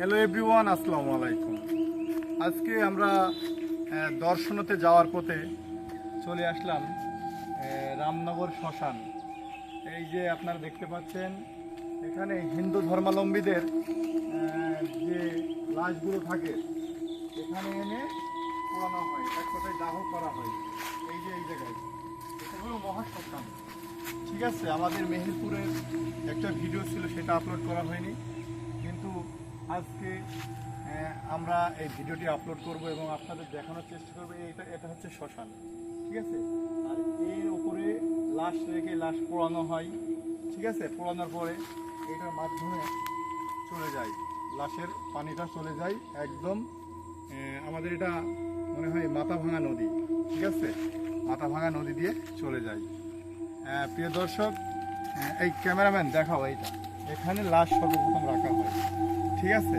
Hello everyone আসসালামু আলাইকুম আজকে আমরা দর্শনতে যাওয়ার পথে চলে আসলাম রামনগর শ্মশান। এই যে আপনারা দেখতে পাচ্ছেন, এখানে হিন্দু ধর্মাবলম্বীদের যে লাশগুলো থাকে, এখানে এনে পোড়ানো হয়, এক কথায় দাহ করা হয়। এই যে এই জায়গায়, এটা হলো মহাশ্মশান। ঠিক আছে, আমাদের মেহেরপুরের একটা ভিডিও ছিল, সেটা আপলোড করা হয়নি। আজকে আমরা এই ভিডিওটি আপলোড করব এবং আপনাদের দেখানোর চেষ্টা করব। এটা এটা হচ্ছে শ্মশান, ঠিক আছে? আর এর উপরে লাশ রেখে লাশ পোড়ানো হয়, ঠিক আছে? পোড়ানোর পরে এটার মাধ্যমে চলে যায়। লাশের পানিটা চলে যায় একদম আমাদের এটা মনে হয় মাথা ভাঙা নদী, ঠিক আছে? মাথা ভাঙা নদী দিয়ে চলে যায়। প্রিয় দর্শক এই ক্যামেরাম্যান, দেখাও এইটা। এখানে লাশ সর্বপ্রথম রাখা হয়। ঠিক আছে?